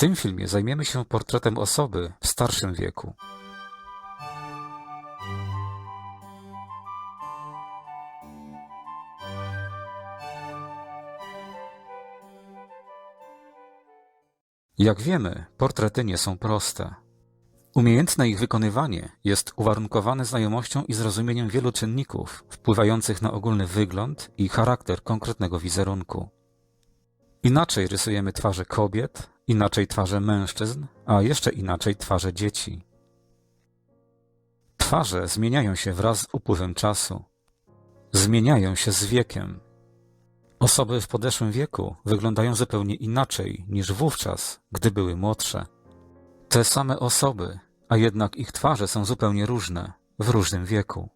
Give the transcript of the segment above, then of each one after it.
tym filmie zajmiemy się portretem osoby w starszym wieku. Jak wiemy, portrety nie są proste. Umiejętne ich wykonywanie jest uwarunkowane znajomością i zrozumieniem wielu czynników wpływających na ogólny wygląd i charakter konkretnego wizerunku. Inaczej rysujemy twarze kobiet, inaczej twarze mężczyzn, a jeszcze inaczej twarze dzieci. Twarze zmieniają się wraz z upływem czasu. Zmieniają się z wiekiem. Osoby w podeszłym wieku wyglądają zupełnie inaczej niż wówczas, gdy były młodsze. Te same osoby, a jednak ich twarze są zupełnie różne, w różnym wieku.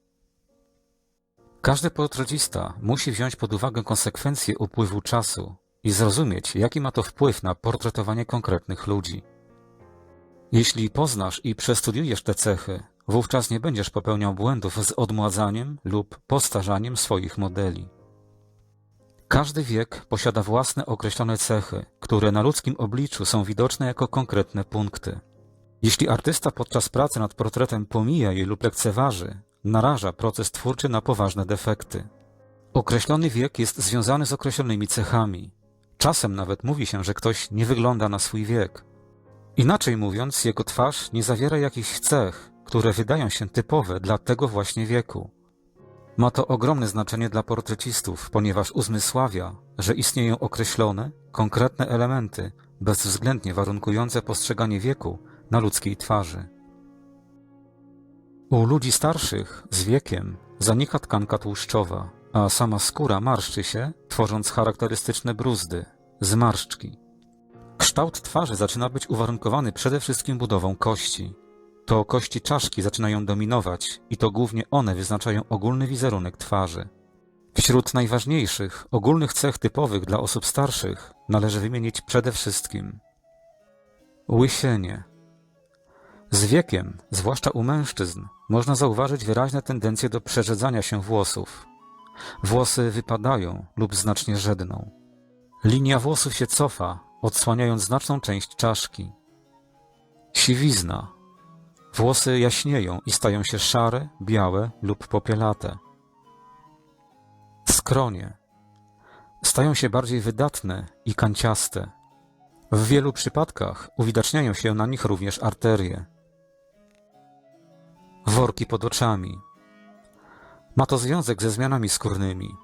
Każdy portrecista musi wziąć pod uwagę konsekwencje upływu czasu i zrozumieć, jaki ma to wpływ na portretowanie konkretnych ludzi. Jeśli poznasz i przestudiujesz te cechy, wówczas nie będziesz popełniał błędów z odmładzaniem lub postarzaniem swoich modeli. Każdy wiek posiada własne określone cechy, które na ludzkim obliczu są widoczne jako konkretne punkty. Jeśli artysta podczas pracy nad portretem pomija je lub lekceważy, naraża proces twórczy na poważne defekty. Określony wiek jest związany z określonymi cechami. Czasem nawet mówi się, że ktoś nie wygląda na swój wiek. Inaczej mówiąc, jego twarz nie zawiera jakichś cech, które wydają się typowe dla tego właśnie wieku. Ma to ogromne znaczenie dla portrecistów, ponieważ uzmysławia, że istnieją określone, konkretne elementy, bezwzględnie warunkujące postrzeganie wieku na ludzkiej twarzy. U ludzi starszych z wiekiem zanika tkanka tłuszczowa, a sama skóra marszczy się, tworząc charakterystyczne bruzdy, zmarszczki. Kształt twarzy zaczyna być uwarunkowany przede wszystkim budową kości. To kości czaszki zaczynają dominować i to głównie one wyznaczają ogólny wizerunek twarzy. Wśród najważniejszych, ogólnych cech typowych dla osób starszych należy wymienić przede wszystkim łysienie. Z wiekiem, zwłaszcza u mężczyzn, można zauważyć wyraźne tendencje do przerzedzania się włosów. Włosy wypadają lub znacznie żedną. Linia włosów się cofa, odsłaniając znaczną część czaszki. Siwizna. Włosy jaśnieją i stają się szare, białe lub popielate. Skronie. Stają się bardziej wydatne i kanciaste. W wielu przypadkach uwidaczniają się na nich również arterie. Worki pod oczami. Ma to związek ze zmianami skórnymi.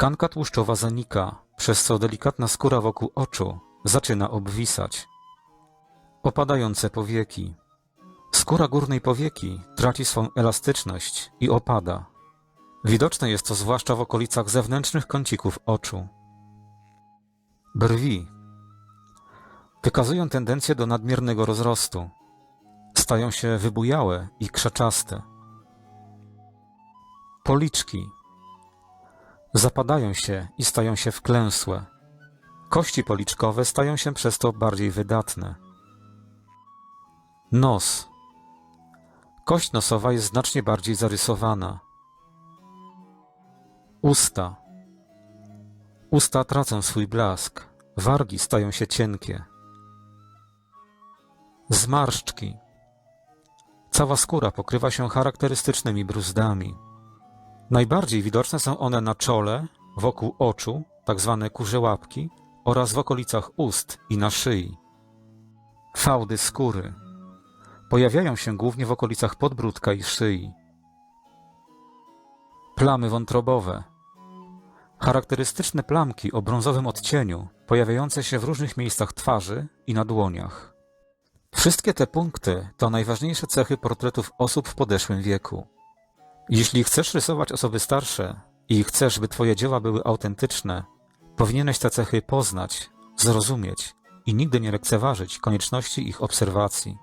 Tkanka tłuszczowa zanika, przez co delikatna skóra wokół oczu zaczyna obwisać. Opadające powieki. Skóra górnej powieki traci swą elastyczność i opada. Widoczne jest to zwłaszcza w okolicach zewnętrznych kącików oczu. Brwi. Wykazują tendencję do nadmiernego rozrostu. Stają się wybujałe i krzaczaste. Policzki. Zapadają się i stają się wklęsłe. Kości policzkowe stają się przez to bardziej wydatne. Nos. Kość nosowa jest znacznie bardziej zarysowana. Usta. Usta tracą swój blask. Wargi stają się cienkie. Zmarszczki. Cała skóra pokrywa się charakterystycznymi bruzdami. Najbardziej widoczne są one na czole, wokół oczu, tak zwane kurze łapki, oraz w okolicach ust i na szyi. Fałdy skóry. Pojawiają się głównie w okolicach podbródka i szyi. Plamy wątrobowe. Charakterystyczne plamki o brązowym odcieniu, pojawiające się w różnych miejscach twarzy i na dłoniach. Wszystkie te punkty to najważniejsze cechy portretów osób w podeszłym wieku. Jeśli chcesz rysować osoby starsze i chcesz, by twoje dzieła były autentyczne, powinieneś te cechy poznać, zrozumieć i nigdy nie lekceważyć konieczności ich obserwacji.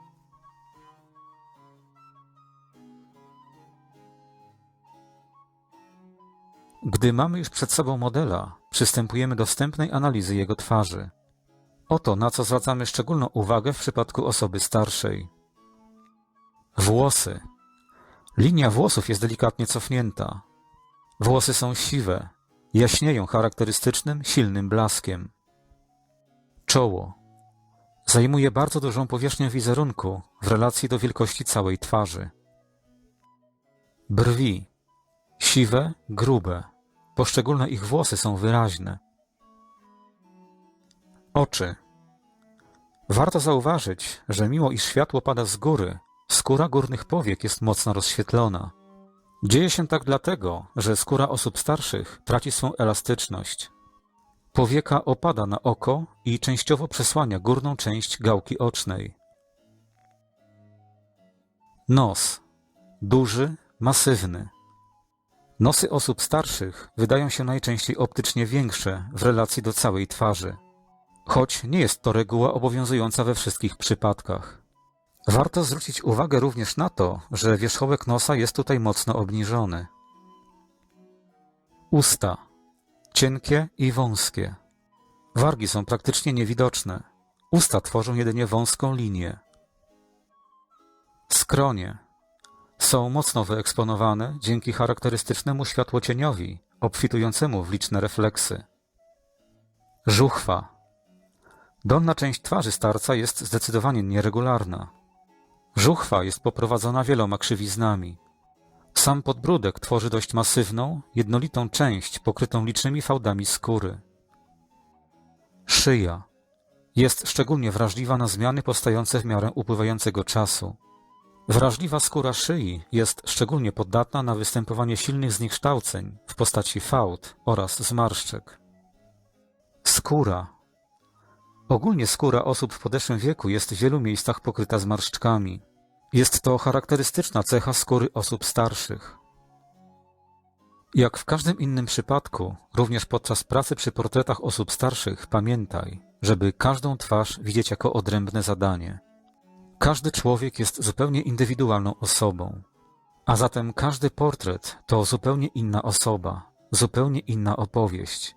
Gdy mamy już przed sobą modela, przystępujemy do wstępnej analizy jego twarzy. Oto na co zwracamy szczególną uwagę w przypadku osoby starszej. Włosy. Linia włosów jest delikatnie cofnięta. Włosy są siwe, jaśnieją charakterystycznym, silnym blaskiem. Czoło. Zajmuje bardzo dużą powierzchnię wizerunku w relacji do wielkości całej twarzy. Brwi. Siwe, grube. Poszczególne ich włosy są wyraźne. Oczy. Warto zauważyć, że mimo iż światło pada z góry, skóra górnych powiek jest mocno rozświetlona. Dzieje się tak dlatego, że skóra osób starszych traci swą elastyczność. Powieka opada na oko i częściowo przesłania górną część gałki ocznej. Nos. Duży, masywny. Nosy osób starszych wydają się najczęściej optycznie większe w relacji do całej twarzy, choć nie jest to reguła obowiązująca we wszystkich przypadkach. Warto zwrócić uwagę również na to, że wierzchołek nosa jest tutaj mocno obniżony. Usta. Cienkie i wąskie. Wargi są praktycznie niewidoczne. Usta tworzą jedynie wąską linię. Skronie. Są mocno wyeksponowane dzięki charakterystycznemu światłocieniowi, obfitującemu w liczne refleksy. Żuchwa. Dolna część twarzy starca jest zdecydowanie nieregularna. Żuchwa jest poprowadzona wieloma krzywiznami. Sam podbródek tworzy dość masywną, jednolitą część pokrytą licznymi fałdami skóry. Szyja jest szczególnie wrażliwa na zmiany powstające w miarę upływającego czasu. Wrażliwa skóra szyi jest szczególnie podatna na występowanie silnych zniekształceń w postaci fałd oraz zmarszczek. Skóra Ogólnie skóra osób w podeszłym wieku jest w wielu miejscach pokryta zmarszczkami. Jest to charakterystyczna cecha skóry osób starszych. Jak w każdym innym przypadku, również podczas pracy przy portretach osób starszych, pamiętaj, żeby każdą twarz widzieć jako odrębne zadanie. Każdy człowiek jest zupełnie indywidualną osobą, a zatem każdy portret to zupełnie inna osoba, zupełnie inna opowieść.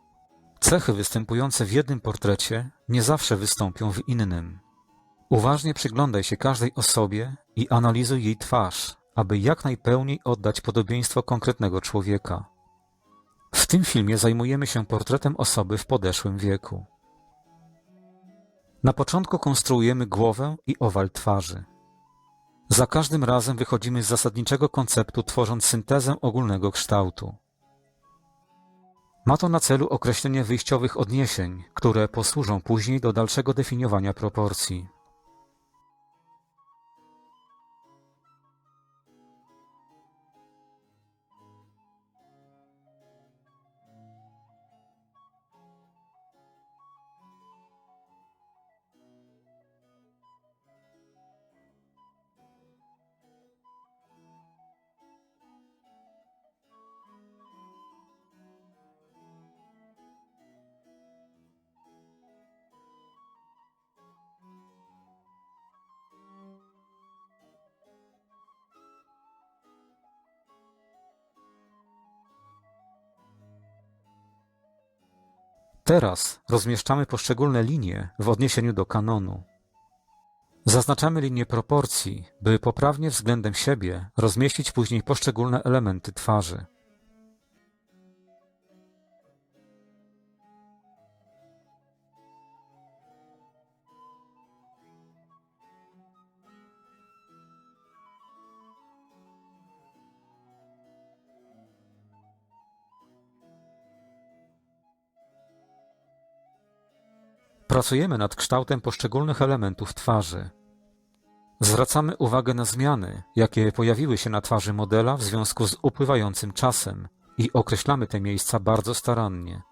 Cechy występujące w jednym portrecie nie zawsze wystąpią w innym. Uważnie przyglądaj się każdej osobie i analizuj jej twarz, aby jak najpełniej oddać podobieństwo konkretnego człowieka. W tym filmie zajmujemy się portretem osoby w podeszłym wieku. Na początku konstruujemy głowę i owal twarzy. Za każdym razem wychodzimy z zasadniczego konceptu, tworząc syntezę ogólnego kształtu. Ma to na celu określenie wyjściowych odniesień, które posłużą później do dalszego definiowania proporcji. Teraz rozmieszczamy poszczególne linie w odniesieniu do kanonu. Zaznaczamy linię proporcji, by poprawnie względem siebie rozmieścić później poszczególne elementy twarzy. Pracujemy nad kształtem poszczególnych elementów twarzy. Zwracamy uwagę na zmiany, jakie pojawiły się na twarzy modela w związku z upływającym czasem i określamy te miejsca bardzo starannie.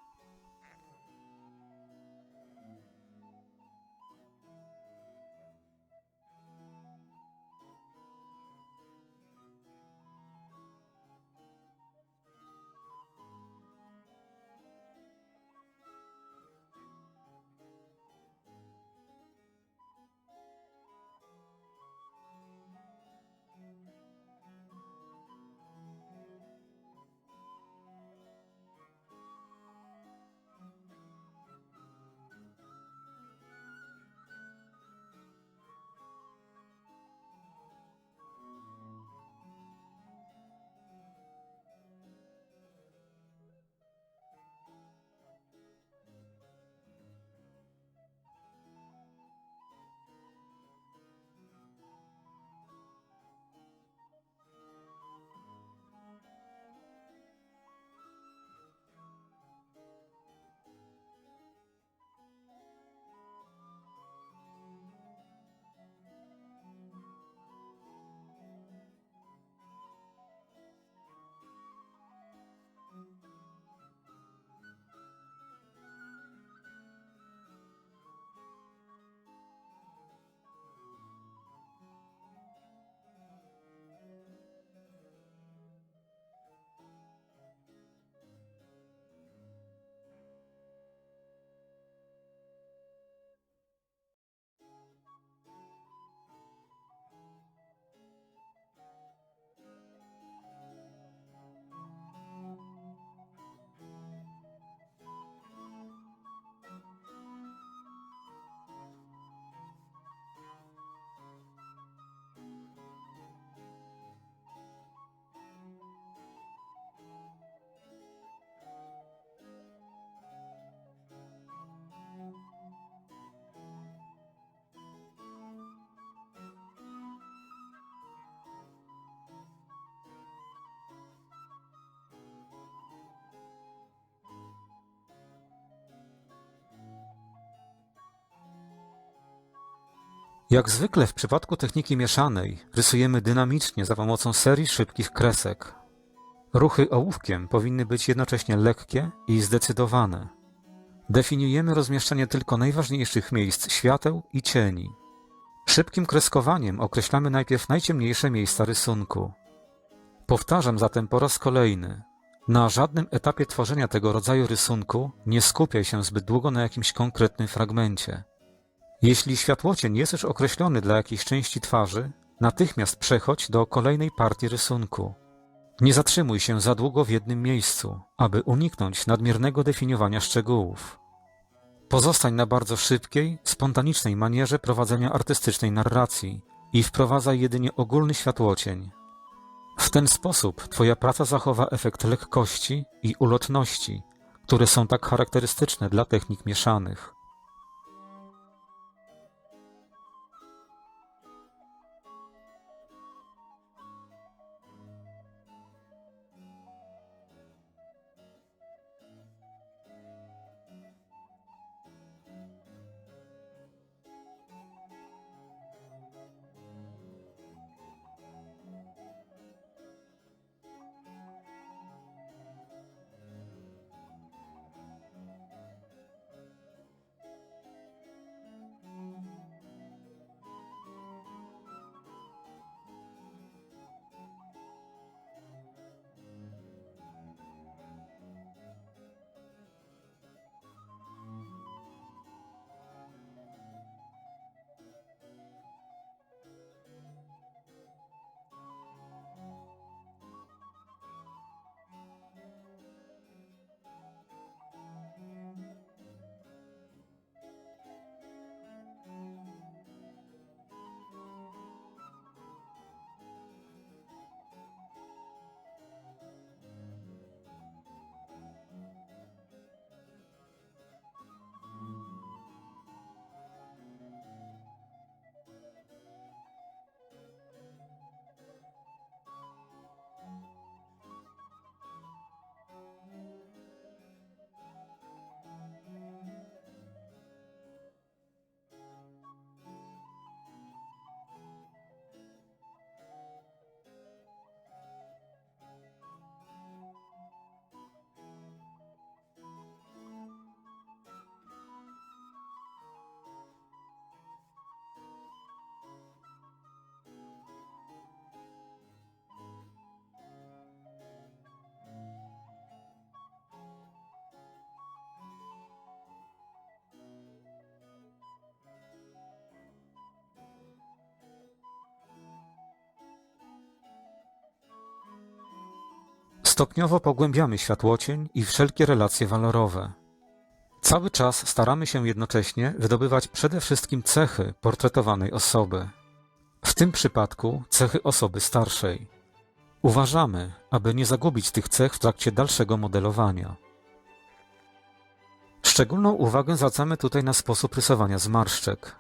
Jak zwykle w przypadku techniki mieszanej rysujemy dynamicznie za pomocą serii szybkich kresek. Ruchy ołówkiem powinny być jednocześnie lekkie i zdecydowane. Definiujemy rozmieszczenie tylko najważniejszych miejsc świateł i cieni. Szybkim kreskowaniem określamy najpierw najciemniejsze miejsca rysunku. Powtarzam zatem po raz kolejny. Na żadnym etapie tworzenia tego rodzaju rysunku nie skupiaj się zbyt długo na jakimś konkretnym fragmencie. Jeśli światłocień jest już określony dla jakiejś części twarzy, natychmiast przechodź do kolejnej partii rysunku. Nie zatrzymuj się za długo w jednym miejscu, aby uniknąć nadmiernego definiowania szczegółów. Pozostań na bardzo szybkiej, spontanicznej manierze prowadzenia artystycznej narracji i wprowadzaj jedynie ogólny światłocień. W ten sposób Twoja praca zachowa efekt lekkości i ulotności, które są tak charakterystyczne dla technik mieszanych. Stopniowo pogłębiamy światłocień i wszelkie relacje walorowe. Cały czas staramy się jednocześnie wydobywać przede wszystkim cechy portretowanej osoby. W tym przypadku cechy osoby starszej. Uważamy, aby nie zagubić tych cech w trakcie dalszego modelowania. Szczególną uwagę zwracamy tutaj na sposób rysowania zmarszczek.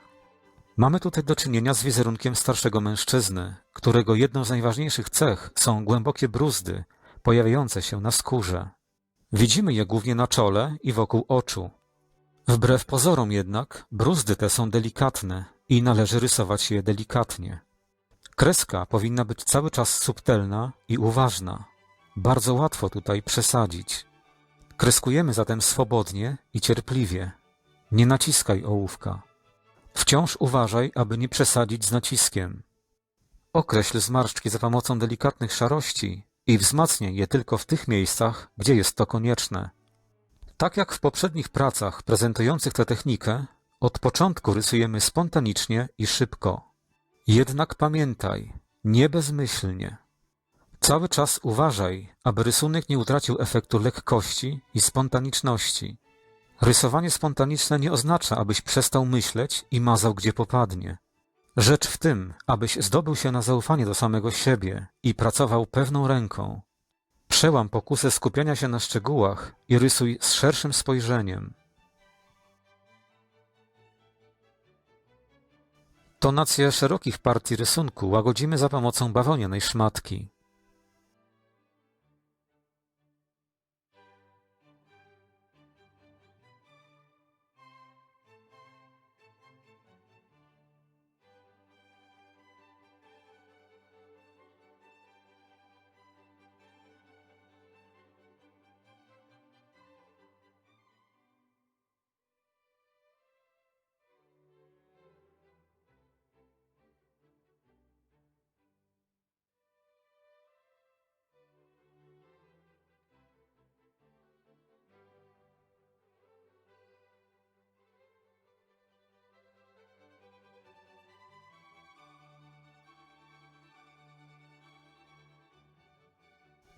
Mamy tutaj do czynienia z wizerunkiem starszego mężczyzny, którego jedną z najważniejszych cech są głębokie bruzdy pojawiające się na skórze. Widzimy je głównie na czole i wokół oczu. Wbrew pozorom jednak, bruzdy te są delikatne i należy rysować je delikatnie. Kreska powinna być cały czas subtelna i uważna. Bardzo łatwo tutaj przesadzić. Kreskujemy zatem swobodnie i cierpliwie. Nie naciskaj ołówka. Wciąż uważaj, aby nie przesadzić z naciskiem. Określ zmarszczki za pomocą delikatnych szarości i wzmacniaj je tylko w tych miejscach, gdzie jest to konieczne. Tak jak w poprzednich pracach prezentujących tę technikę, od początku rysujemy spontanicznie i szybko. Jednak pamiętaj, nie bezmyślnie. Cały czas uważaj, aby rysunek nie utracił efektu lekkości i spontaniczności. Rysowanie spontaniczne nie oznacza, abyś przestał myśleć i mazał gdzie popadnie. Rzecz w tym, abyś zdobył się na zaufanie do samego siebie i pracował pewną ręką. Przełam pokusę skupiania się na szczegółach i rysuj z szerszym spojrzeniem. Tonację szerokich partii rysunku łagodzimy za pomocą bawełnianej szmatki.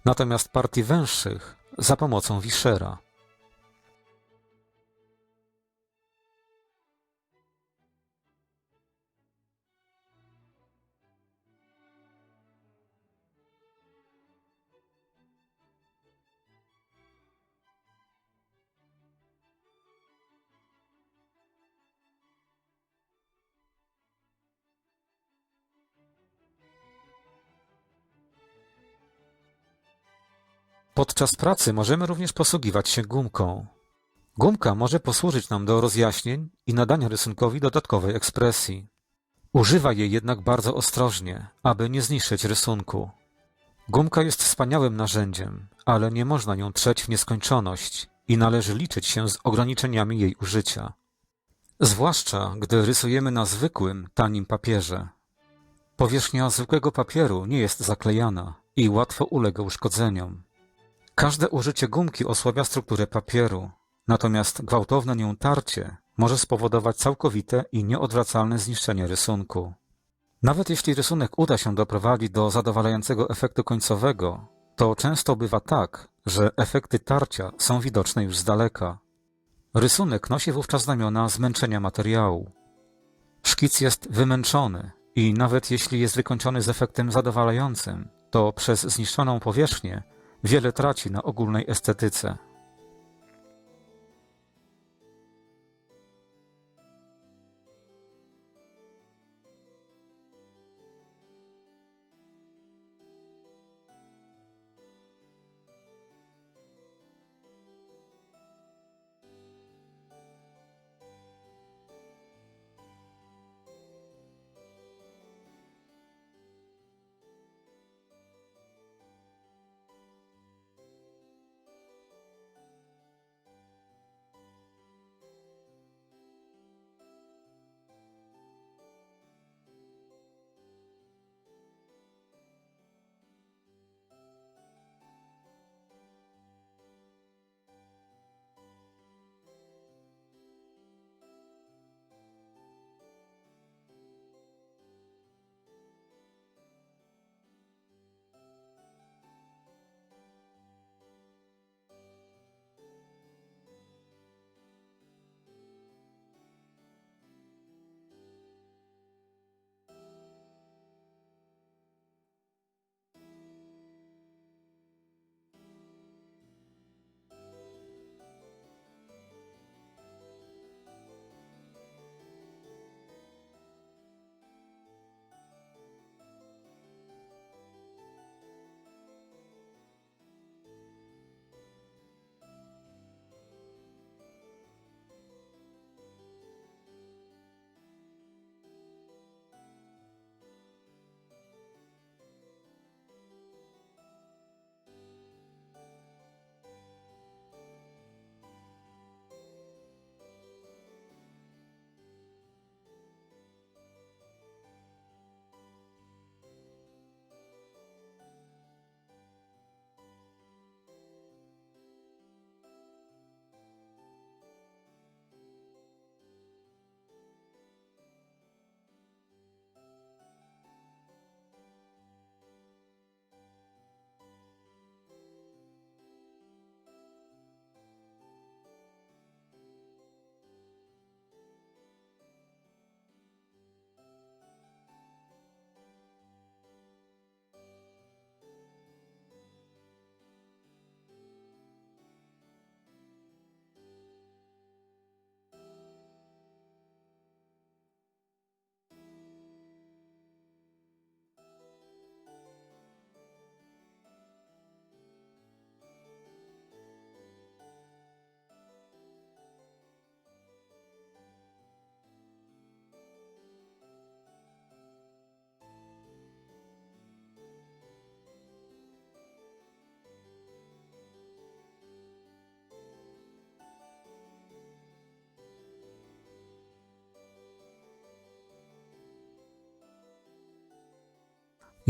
Natomiast partii węższych za pomocą wiszera. Podczas pracy możemy również posługiwać się gumką. Gumka może posłużyć nam do rozjaśnień i nadania rysunkowi dodatkowej ekspresji. Używaj jej jednak bardzo ostrożnie, aby nie zniszczyć rysunku. Gumka jest wspaniałym narzędziem, ale nie można nią trzeć w nieskończoność i należy liczyć się z ograniczeniami jej użycia. Zwłaszcza gdy rysujemy na zwykłym, tanim papierze. Powierzchnia zwykłego papieru nie jest zaklejana i łatwo ulega uszkodzeniom. Każde użycie gumki osłabia strukturę papieru, natomiast gwałtowne nią tarcie może spowodować całkowite i nieodwracalne zniszczenie rysunku. Nawet jeśli rysunek uda się doprowadzić do zadowalającego efektu końcowego, to często bywa tak, że efekty tarcia są widoczne już z daleka. Rysunek nosi wówczas znamiona zmęczenia materiału. Szkic jest wymęczony i nawet jeśli jest wykończony z efektem zadowalającym, to przez zniszczoną powierzchnię wiele traci na ogólnej estetyce.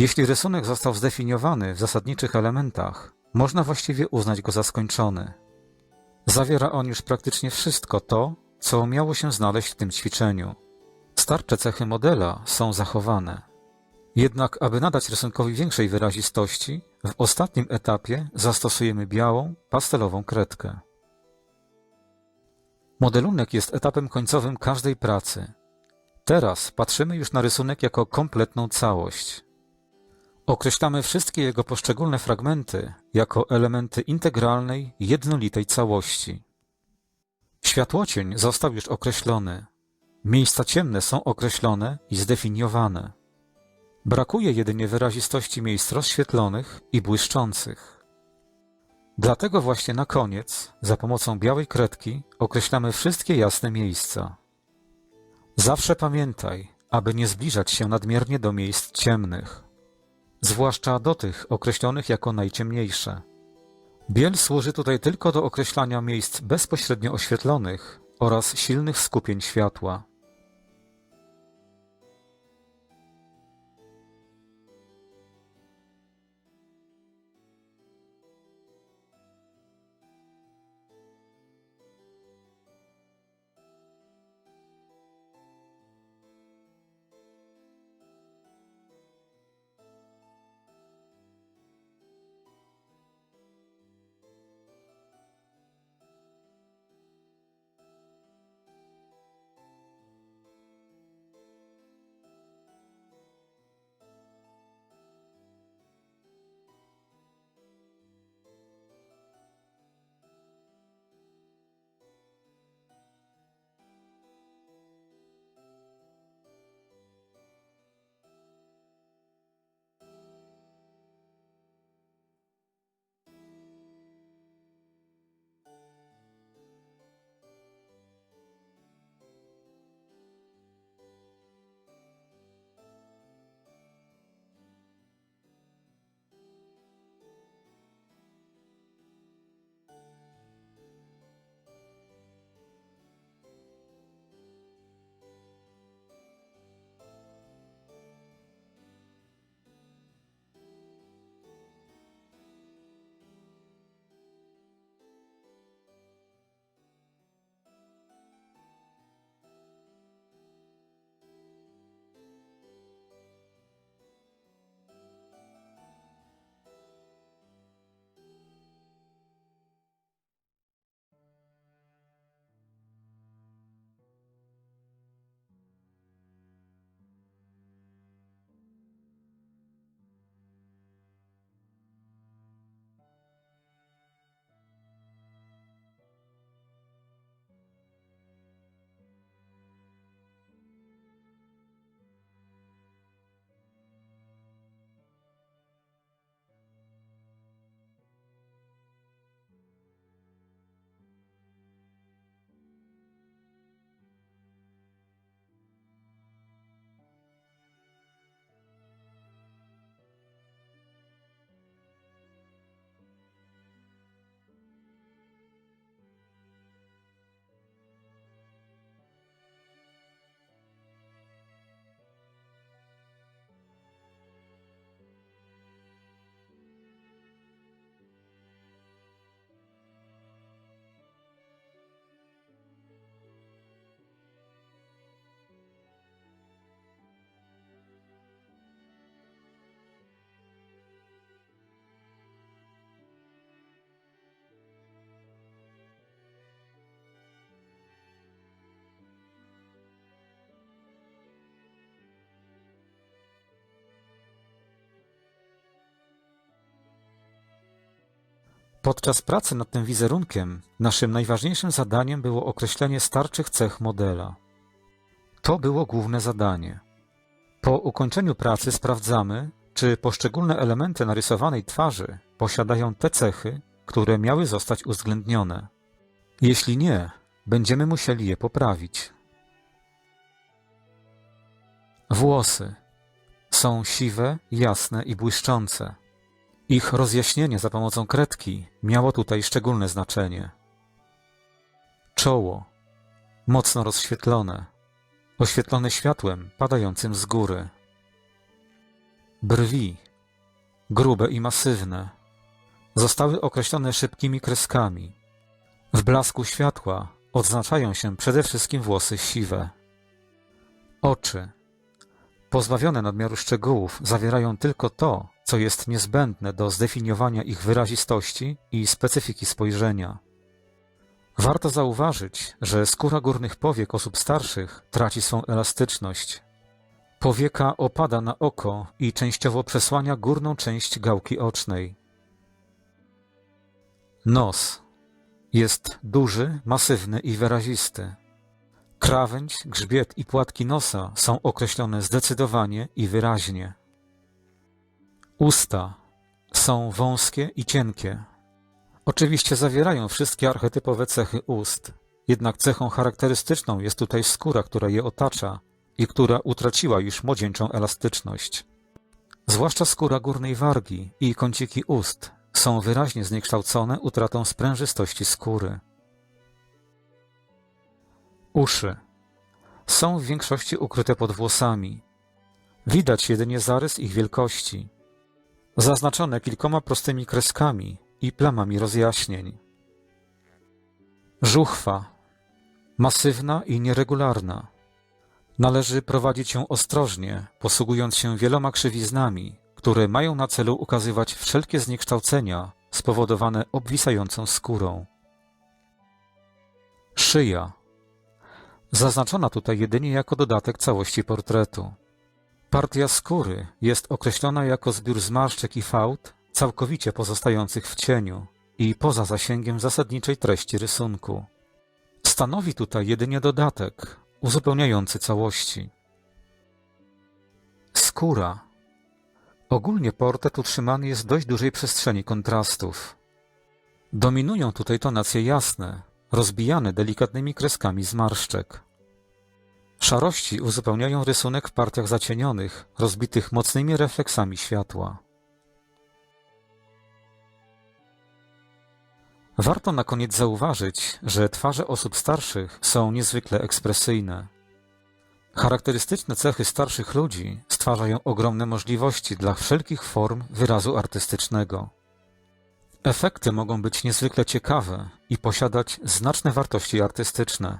Jeśli rysunek został zdefiniowany w zasadniczych elementach, można właściwie uznać go za skończony. Zawiera on już praktycznie wszystko to, co miało się znaleźć w tym ćwiczeniu. Starcze cechy modela są zachowane. Jednak, aby nadać rysunkowi większej wyrazistości, w ostatnim etapie zastosujemy białą, pastelową kredkę. Modelunek jest etapem końcowym każdej pracy. Teraz patrzymy już na rysunek jako kompletną całość. Określamy wszystkie jego poszczególne fragmenty jako elementy integralnej, jednolitej całości. Światłocień został już określony. Miejsca ciemne są określone i zdefiniowane. Brakuje jedynie wyrazistości miejsc rozświetlonych i błyszczących. Dlatego właśnie na koniec, za pomocą białej kredki, określamy wszystkie jasne miejsca. Zawsze pamiętaj, aby nie zbliżać się nadmiernie do miejsc ciemnych, zwłaszcza do tych określonych jako najciemniejsze. Biel służy tutaj tylko do określania miejsc bezpośrednio oświetlonych oraz silnych skupień światła. Podczas pracy nad tym wizerunkiem naszym najważniejszym zadaniem było określenie starczych cech modela. To było główne zadanie. Po ukończeniu pracy sprawdzamy, czy poszczególne elementy narysowanej twarzy posiadają te cechy, które miały zostać uwzględnione. Jeśli nie, będziemy musieli je poprawić. Włosy są siwe, jasne i błyszczące. Ich rozjaśnienie za pomocą kredki miało tutaj szczególne znaczenie. Czoło mocno rozświetlone, oświetlone światłem padającym z góry. Brwi grube i masywne zostały określone szybkimi kreskami. W blasku światła odznaczają się przede wszystkim włosy siwe. Oczy pozbawione nadmiaru szczegółów, zawierają tylko to, co jest niezbędne do zdefiniowania ich wyrazistości i specyfiki spojrzenia. Warto zauważyć, że skóra górnych powiek osób starszych traci swą elastyczność. Powieka opada na oko i częściowo przesłania górną część gałki ocznej. Nos jest duży, masywny i wyrazisty. Krawędź, grzbiet i płatki nosa są określone zdecydowanie i wyraźnie. Usta są wąskie i cienkie. Oczywiście zawierają wszystkie archetypowe cechy ust, jednak cechą charakterystyczną jest tutaj skóra, która je otacza i która utraciła już młodzieńczą elastyczność. Zwłaszcza skóra górnej wargi i kąciki ust są wyraźnie zniekształcone utratą sprężystości skóry. Uszy są w większości ukryte pod włosami. Widać jedynie zarys ich wielkości, zaznaczone kilkoma prostymi kreskami i plamami rozjaśnień. Żuchwa masywna i nieregularna. Należy prowadzić ją ostrożnie, posługując się wieloma krzywiznami, które mają na celu ukazywać wszelkie zniekształcenia spowodowane obwisającą skórą. Szyja zaznaczona tutaj jedynie jako dodatek całości portretu. Partia skóry jest określona jako zbiór zmarszczek i fałd całkowicie pozostających w cieniu i poza zasięgiem zasadniczej treści rysunku. Stanowi tutaj jedynie dodatek, uzupełniający całości. Skóra. Ogólnie portret utrzymany jest w dość dużej przestrzeni kontrastów. Dominują tutaj tonacje jasne, rozbijane delikatnymi kreskami zmarszczek. Szarości uzupełniają rysunek w partiach zacienionych, rozbitych mocnymi refleksami światła. Warto na koniec zauważyć, że twarze osób starszych są niezwykle ekspresyjne. Charakterystyczne cechy starszych ludzi stwarzają ogromne możliwości dla wszelkich form wyrazu artystycznego. Efekty mogą być niezwykle ciekawe i posiadać znaczne wartości artystyczne.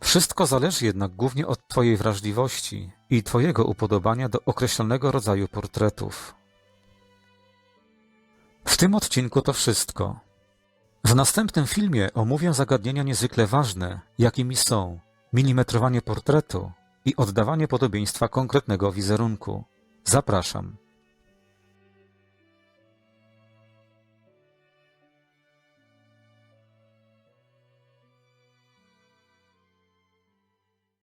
Wszystko zależy jednak głównie od Twojej wrażliwości i Twojego upodobania do określonego rodzaju portretów. W tym odcinku to wszystko. W następnym filmie omówię zagadnienia niezwykle ważne, jakimi są milimetrowanie portretu i oddawanie podobieństwa konkretnego wizerunku. Zapraszam.